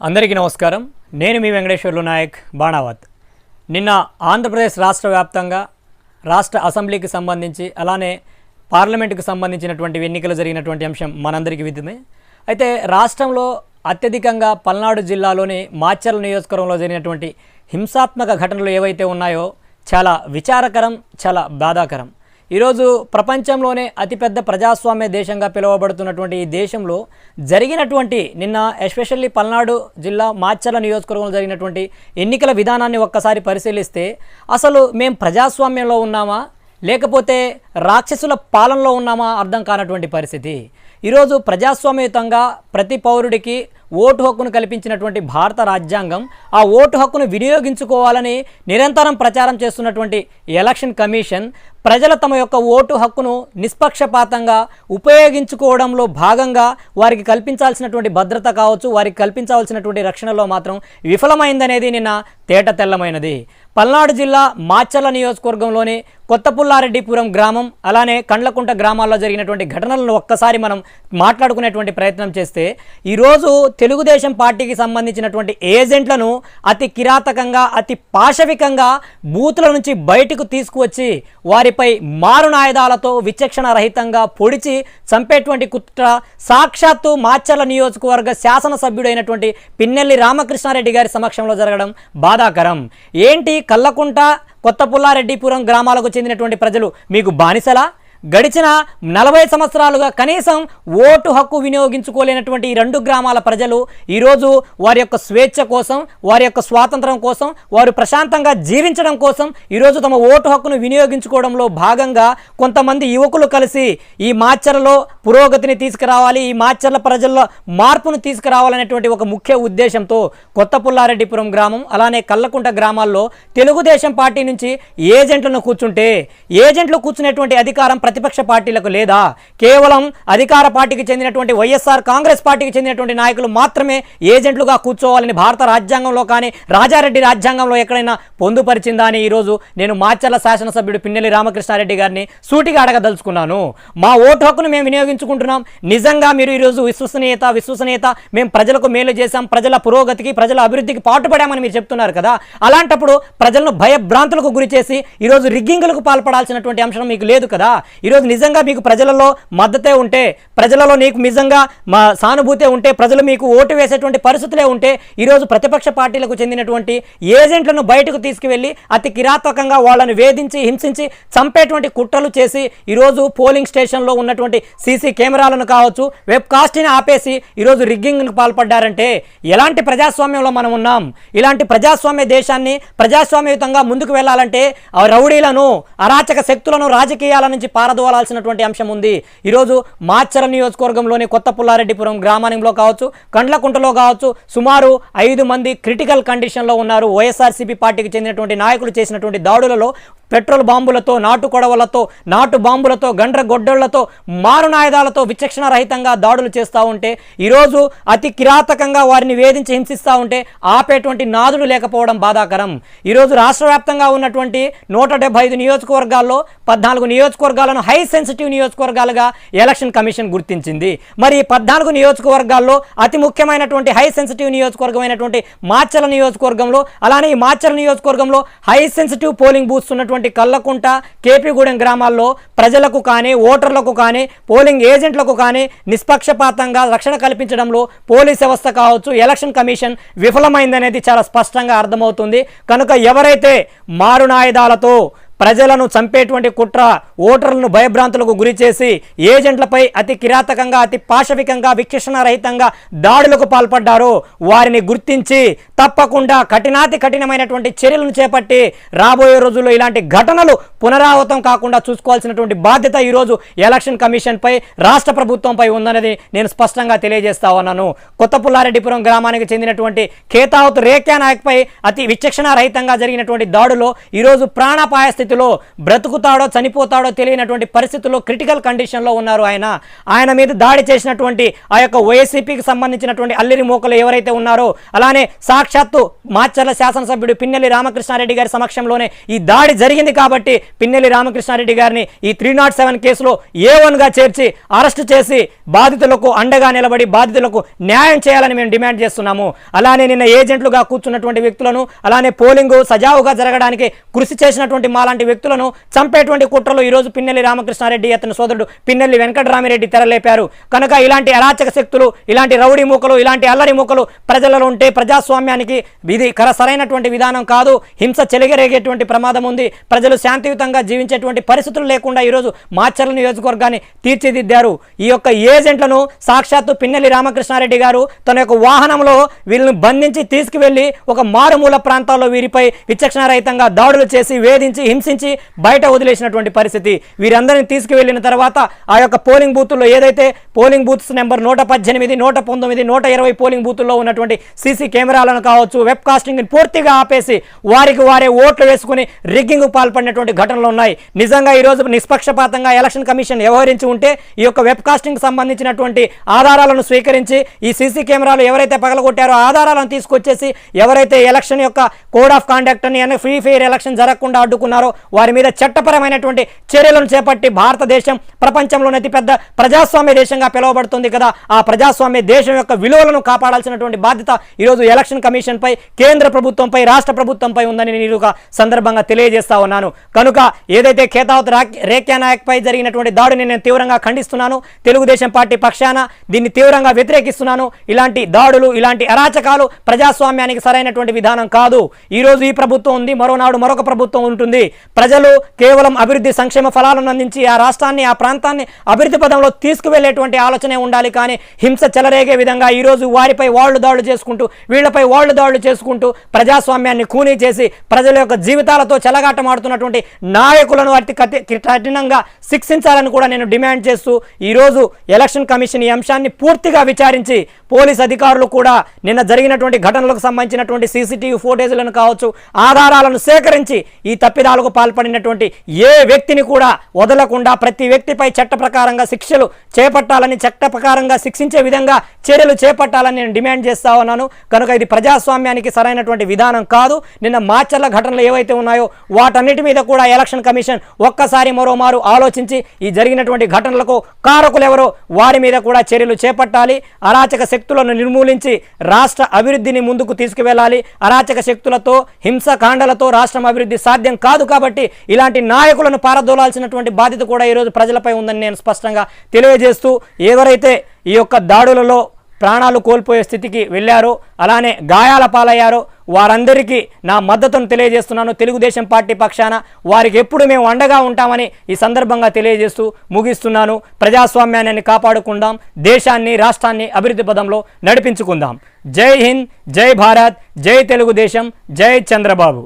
అందరికీ నమస్కారం. నేను మీ వెంకటేశ్వర్లు నాయక్ బాణావత్. నిన్న ఆంధ్రప్రదేశ్ రాష్ట్ర వ్యాప్తంగా రాష్ట్ర అసెంబ్లీకి సంబంధించి అలానే పార్లమెంటుకు సంబంధించినటువంటి ఎన్నికలు జరిగినటువంటి అంశం మనందరికీ విదిమే అయితే రాష్ట్రంలో అత్యధికంగా పల్నాడు జిల్లాలోని మాచర్ల నియోజకవర్గంలో జరిగినటువంటి హింసాత్మక ఘటనలు ఏవైతే ఉన్నాయో చాలా విచారకరం చాలా బాధాకరం. ఈరోజు ప్రపంచంలోనే అతిపెద్ద ప్రజాస్వామ్య దేశంగా పిలువబడుతున్నటువంటి ఈ దేశంలో జరిగినటువంటి నిన్న ఎస్పెషల్లీ పల్నాడు జిల్లా మాచర్ల నియోజకవర్గంలో జరిగినటువంటి ఎన్నికల విధానాన్ని ఒక్కసారి పరిశీలిస్తే అసలు మేము ప్రజాస్వామ్యంలో ఉన్నామా? లేకపోతే రాక్షసుల పాలనలో ఉన్నామా? అర్థం కానటువంటి పరిస్థితి. ఈరోజు ప్రజాస్వామ్యయుతంగా ప్రతి పౌరుడికి ఓటు హక్కును కల్పించినటువంటి భారత రాజ్యాంగం ఆ ఓటు హక్కును వినియోగించుకోవాలని నిరంతరం ప్రచారం చేస్తున్నటువంటి ఎలక్షన్ కమిషన్ ప్రజల తమ యొక్క ఓటు హక్కును నిష్పక్షపాతంగా ఉపయోగించుకోవడంలో భాగంగా వారికి కల్పించాల్సినటువంటి భద్రత కావచ్చు వారికి కల్పించాల్సినటువంటి రక్షణలో మాత్రం విఫలమైందనేది నిన్న తేట తెల్లమైనది. పల్నాడు జిల్లా మాచర్ల నియోజకవర్గంలోని కొత్త పుల్లారెడ్డిపురం గ్రామం అలానే కండ్లకుంట గ్రామాల్లో జరిగినటువంటి ఘటనలను ఒక్కసారి మనం మాట్లాడుకునేటువంటి ప్రయత్నం చేస్తే ఈరోజు తెలుగుదేశం పార్టీకి సంబంధించినటువంటి ఏజెంట్లను అతి కిరాతకంగా అతి పాశవికంగా బూతుల నుంచి బయటకు తీసుకువచ్చి వారి వారిపై మారునాయుధాలతో విచక్షణ రహితంగా పొడిచి చంపేటువంటి కుట్ర సాక్షాత్తు మాచర్ల నియోజకవర్గ శాసనసభ్యుడైనటువంటి పిన్నెల్లి రామకృష్ణారెడ్డి గారి సమక్షంలో జరగడం బాధాకరం. ఏంటి కల్లకుంట కొత్త పుల్లారెడ్డిపురం గ్రామాలకు చెందినటువంటి ప్రజలు మీకు బానిసలా? గడిచిన నలభై సంవత్సరాలుగా కనీసం ఓటు హక్కు వినియోగించుకోలేనటువంటి ఈ రెండు గ్రామాల ప్రజలు ఈరోజు వారి యొక్క స్వేచ్ఛ కోసం వారి యొక్క స్వాతంత్రం కోసం వారు ప్రశాంతంగా జీవించడం కోసం ఈరోజు తమ ఓటు హక్కును వినియోగించుకోవడంలో భాగంగా కొంతమంది యువకులు కలిసి ఈ మాచర్లలో పురోగతిని తీసుకురావాలి ఈ మాచర్ల ప్రజల్లో మార్పును తీసుకురావాలనేటువంటి ఒక ముఖ్య ఉద్దేశంతో కొత్త పుల్లారెడ్డిపురం గ్రామం అలానే కల్లకుంట గ్రామాల్లో తెలుగుదేశం పార్టీ నుంచి ఏజెంట్లను కూర్చుంటే ఏజెంట్లు కూర్చునేటువంటి అధికారం ప్రతిపక్ష పార్టీలకు లేదా కేవలం అధికార పార్టీకి చెందినటువంటి వైఎస్ఆర్ కాంగ్రెస్ పార్టీకి చెందినటువంటి నాయకులు మాత్రమే ఏజెంట్లుగా కూర్చోవాలని భారత రాజ్యాంగంలో కానీ రాజారెడ్డి రాజ్యాంగంలో ఎక్కడైనా పొందుపరిచిందా అని ఈరోజు నేను మాచర్ల శాసనసభ్యుడు పిన్నెల్లి రామకృష్ణారెడ్డి గారిని సూటిగా అడగదలుచుకున్నాను. మా ఓటు హక్కును మేము వినియోగించుకుంటున్నాం. నిజంగా మీరు ఈరోజు విశ్వసనీయత విశ్వసనీయత మేము ప్రజలకు మేలు చేశాం. ప్రజల పురోగతికి ప్రజల అభివృద్ధికి పాటుపడామని మీరు చెప్తున్నారు కదా. అలాంటప్పుడు ప్రజలను భయభ్రాంతులకు గురి చేసి ఈరోజు రిగ్గింగులకు పాల్పడాల్సినటువంటి అంశం మీకు లేదు కదా. ఈరోజు నిజంగా మీకు ప్రజలలో మద్దతే ఉంటే ప్రజలలో నీకు నిజంగా మా సానుభూతే ఉంటే ప్రజలు మీకు ఓటు వేసేటువంటి పరిస్థితులే ఉంటే ఈరోజు ప్రతిపక్ష పార్టీలకు చెందినటువంటి ఏజెంట్లను బయటకు తీసుకువెళ్ళి అతి కిరాతకంగా వాళ్ళను వేధించి హింసించి చంపేటువంటి కుట్రలు చేసి ఈరోజు పోలింగ్ స్టేషన్లో ఉన్నటువంటి సీసీ కెమెరాలను కావచ్చు వెబ్ కాస్ట్ని ఆపేసి ఈరోజు రిగ్గింగ్కి పాల్పడ్డారంటే ఎలాంటి ప్రజాస్వామ్యంలో మనం ఉన్నాం? ఇలాంటి ప్రజాస్వామ్య దేశాన్ని ప్రజాస్వామ్యయుతంగా ముందుకు వెళ్ళాలంటే ఆ రౌడీలను అరాచక శక్తులను రాజకీయాల నుంచి పారదోలాల్సినటువంటి అంశం ఉంది. ఈరోజు మాచర నియోజకవర్గంలోని కొత్త పుల్లారెడ్డిపురం గ్రామానికి కావచ్చు కండ్లకుంటలో కావచ్చు సుమారు ఐదు మంది క్రిటికల్ కండిషన్లో ఉన్నారు. వైఎస్ఆర్సీపీ పార్టీకి చెందినటువంటి నాయకులు చేసినటువంటి దాడులలో పెట్రోల్ బాంబులతో నాటు కొడవలతో నాటు బాంబులతో గండ్ర గొడ్డళ్ళతో మారునాయుధాలతో విచక్షణ రహితంగా దాడులు చేస్తూ ఉంటే ఈరోజు అతి కిరాతకంగా వారిని వేధించి హింసిస్తూ ఉంటే ఆపేటువంటి నాదులు లేకపోవడం బాధాకరం. ఈరోజు రాష్ట్ర వ్యాప్తంగా ఉన్నటువంటి నూట ఐదు నియోజకవర్గాల్లో పద్నాలుగు నియోజకవర్గాలను హై సెన్సిటివ్ నియోజకవర్గాలుగా ఎలక్షన్ కమిషన్ గుర్తించింది. మరి ఈ పద్నాలుగు నియోజకవర్గాల్లో అతి ముఖ్యమైనటువంటి హై సెన్సిటివ్ నియోజకవర్గమైనటువంటి మాచల నియోజకవర్గంలో అలానే ఈ మాచల నియోజకవర్గంలో హై సెన్సిటివ్ పోలింగ్ బూత్స్ ఉన్నటువంటి కల్లకుంట కేపీగూడెం గ్రామాల్లో ప్రజలకు కానీ ఓటర్లకు కానీ పోలింగ్ ఏజెంట్లకు కానీ నిష్పక్షపాతంగా రక్షణ కల్పించడంలో పోలీస్ వ్యవస్థ కావచ్చు ఎలక్షన్ కమిషన్ విఫలమైందనేది చాలా స్పష్టంగా అర్థమవుతుంది. కనుక ఎవరైతే మారునాయుధాలతో ప్రజలను చంపేటువంటి కుట్ర ఓటర్లను భయభ్రాంతులకు గురి చేసి ఏజెంట్లపై అతి కిరాతకంగా అతి పాశవికంగా విచక్షణ రహితంగా దాడులకు పాల్పడ్డారు. వారిని గుర్తించి తప్పకుండా కఠినాతి కఠినమైనటువంటి చర్యలను చేపట్టి రాబోయే రోజుల్లో ఇలాంటి ఘటనలు పునరావృతం కాకుండా చూసుకోవాల్సినటువంటి బాధ్యత ఈరోజు ఎలక్షన్ కమిషన్పై రాష్ట్ర ప్రభుత్వంపై ఉందనేది నేను స్పష్టంగా తెలియజేస్తా ఉన్నాను. కొత్త పుల్లారెడ్డిపురం గ్రామానికి చెందినటువంటి కేతావత్ రేఖ్యా నాయక్పై అతి విచక్షణ రహితంగా జరిగినటువంటి దాడులో ఈరోజు ప్రాణాపాయ స్థితి పరిస్థితిలో బ్రతుకుతాడో చనిపోతాడో తెలియనటువంటి పరిస్థితుల్లో క్రిటికల్ కండిషన్లో ఉన్నారు ఆయన. ఆయన మీద దాడి చేసినటువంటి ఆ యొక్క వైసీపీకి సంబంధించినటువంటి అల్లిరి మోకలు ఎవరైతే ఉన్నారో అలానే సాక్షాత్తు మాచర్ల శాసనసభ్యుడు పిన్నెల్లి రామకృష్ణారెడ్డి గారి సమక్షంలోనే ఈ దాడి జరిగింది కాబట్టి పిన్నెల్లి రామకృష్ణారెడ్డి గారిని ఈ త్రీ నాట్ సెవెన్ కేసులో ఏ వన్గా చేర్చి అరెస్ట్ చేసి బాధితులకు అండగా నిలబడి బాధితులకు న్యాయం చేయాలని మేము డిమాండ్ చేస్తున్నాము. అలానే నిన్న ఏజెంట్లుగా కూర్చున్నటువంటి వ్యక్తులను అలానే పోలింగ్ సజావుగా జరగడానికి కృషి చేసినటువంటి మాలాంటి వ్యక్తులను చంపేటువంటి కుట్రలో ఈరోజు పిన్నెల్లి రామకృష్ణారెడ్డి అతని సోదరుడు పిన్నెల్లి వెంకటరామిరెడ్డి తెరలేపారు. కనుక ఇలాంటి అరాచక శక్తులు ఇలాంటి రౌడీ మూకలు ఇలాంటి అల్లరి మూకలు ప్రజలలో ఉంటే ప్రజాస్వామ్యానికి ఇది కర సరైనటువంటి విధానం కాదు. హింస చెలిగరేగేటువంటి ప్రమాదం ఉంది. ప్రజలు శాంతియుతంగా జీవించేటువంటి పరిస్థితులు లేకుండా ఈరోజు మాచర్ల నియోజకవర్గాన్ని తీర్చిదిద్దారు. ఈ యొక్క ఏజెంట్లను సాక్షాత్తు పిన్నెల్లి రామకృష్ణారెడ్డి గారు తన యొక్క వాహనంలో వీళ్ళని బంధించి తీసుకువెళ్ళి ఒక మారుమూల ప్రాంతాల్లో వీరిపై విచక్షణారహితంగా దాడులు చేసి వేధించి హింసించి బయట వదిలేసినటువంటి పరిస్థితి. వీరందరిని తీసుకువెళ్ళిన తర్వాత ఆ యొక్క పోలింగ్ బూతుల్లో ఏదైతే పోలింగ్ బూత్స్ నెంబర్ నూట పద్దెనిమిది నూట పంతొమ్మిది నూట ఇరవై పోలింగ్ బూతుల్లో ఉన్నటువంటి సీసీ కెమెరాలను కావచ్చు వెబ్ కాస్టింగ్ పూర్తిగా ఆపేసి వారికి వారే ఓట్లు వేసుకుని రిగ్గింగ్ పాల్పడినటువంటి ఘటనలు ఉన్నాయి. నిజంగా ఈ రోజు నిష్పక్షపాతంగా ఎలక్షన్ కమిషన్ వ్యవహరించి ఉంటే ఈ యొక్క వెబ్ కాస్టింగ్ సంబంధించినటువంటి ఆధారాలను స్వీకరించి ఈ సీసీ కెమెరాలు ఎవరైతే పగలగొట్టారో ఆధారాలను తీసుకొచ్చేసి ఎవరైతే ఎలక్షన్ యొక్క కోడ్ ఆఫ్ కాండక్ట్ అని ఫ్రీ ఫెయిర్ ఎలక్షన్ జరగకుండా అడ్డుకున్నారో వారి మీద చట్టపరమైనటువంటి చర్యలను చేపట్టి భారతదేశం ప్రపంచంలోని అతిపెద్ద ప్రజాస్వామ్య దేశంగా పిలువబడుతుంది కదా. ఆ ప్రజాస్వామ్య దేశం యొక్క విలువలను కాపాడాల్సినటువంటి బాధ్యత ఈరోజు ఎలక్షన్ కమిషన్ పై కేంద్ర ప్రభుత్వంపై రాష్ట్ర ప్రభుత్వంపై ఉందని నేను ఒక సందర్భంగా తెలియజేస్తా ఉన్నాను. కనుక ఏదైతే ఖేతావత్ రా- రేఖ్యా నాయక్ పై జరిగినటువంటి దాడిని నేను తీవ్రంగా ఖండిస్తున్నాను తెలుగుదేశం పార్టీ పక్షాన దీన్ని తీవ్రంగా వ్యతిరేకిస్తున్నాను. ఇలాంటి దాడులు ఇలాంటి అరాచకాలు ప్రజాస్వామ్యానికి సరైనటువంటి విధానం కాదు. ఈ రోజు ఈ ప్రభుత్వం ఉంది మరోనాడు మరొక ప్రభుత్వం ఉంటుంది. ప్రజలు కేవలం అభివృద్ధి సంక్షేమ ఫలాలను అందించి ఆ రాష్ట్రాన్ని ఆ ప్రాంతాన్ని అభివృద్ధి పదంలో తీసుకువెళ్ళేటువంటి ఆలోచనే ఉండాలి. కానీ హింస చెలరేగే విధంగా ఈ రోజు వారిపై వాళ్ళు దాడులు చేసుకుంటూ వీళ్ళపై వాళ్ళు దాడులు చేసుకుంటూ ప్రజాస్వామ్యాన్ని కూనీ చేసి ప్రజల యొక్క జీవితాలతో చెలగాటమాడుతున్నటువంటి నాయకులను అతి కఠి- కఠినంగా శిక్షించాలని కూడా నేను డిమాండ్ చేస్తూ ఈరోజు ఎలక్షన్ కమిషన్ ఈ అంశాన్ని పూర్తిగా విచారించి పోలీస్ అధికారులు కూడా నిన్న జరిగినటువంటి ఘటనలకు సంబంధించినటువంటి సీసీటీవీ ఫోటేజ్లను కావచ్చు ఆధారాలను సేకరించి ఈ తప్పిదాలకు పాల్పడినటువంటి ఏ వ్యక్తిని కూడా వదలకుండా ప్రతి వ్యక్తిపై చట్ట ప్రకారంగా శిక్షలు చేపట్టాలని చట్ట ప్రకారంగా శిక్షించే విధంగా చర్యలు చేపట్టాలని నేను డిమాండ్ చేస్తా ఉన్నాను. కనుక ఇది ప్రజాస్వామ్యానికి సరైనటువంటి విధానం కాదు. నిన్న మాచర్ల ఘటనలు ఏవైతే ఉన్నాయో వాటన్నిటి మీద కూడా ఎలక్షన్ కమిషన్ ఒక్కసారి మరోమారు ఆలోచించి ఈ జరిగినటువంటి ఘటనలకు కారకులు ఎవరో వారి మీద కూడా చర్యలు చేపట్టాలి. అరాచక శక్తులను నిర్మూలించి రాష్ట్ర అభివృద్ధిని ముందుకు తీసుకువెళ్ళాలి. అరాచక శక్తులతో హింసకాండలతో రాష్ట్రం అభివృద్ధి సాధ్యం కాదు కాబట్టి కాబట్టి ఇలాంటి నాయకులను పారదోలాల్సినటువంటి బాధ్యత కూడా ఈరోజు ప్రజలపై ఉందని నేను స్పష్టంగా తెలియజేస్తూ ఎవరైతే ఈ యొక్క దాడులలో ప్రాణాలు కోల్పోయే స్థితికి వెళ్ళారో అలానే గాయాల పాలయ్యారో వారందరికీ నా మద్దతును తెలియజేస్తున్నాను. తెలుగుదేశం పార్టీ పక్షాన వారికి ఎప్పుడు మేము అండగా ఉంటామని ఈ సందర్భంగా తెలియజేస్తూ ముగిస్తున్నాను. ప్రజాస్వామ్యాన్ని కాపాడుకుందాం దేశాన్ని రాష్ట్రాన్ని అభివృద్ధి పదంలో నడిపించుకుందాం. జై హింద్ జై భారత్ జై తెలుగుదేశం జై చంద్రబాబు.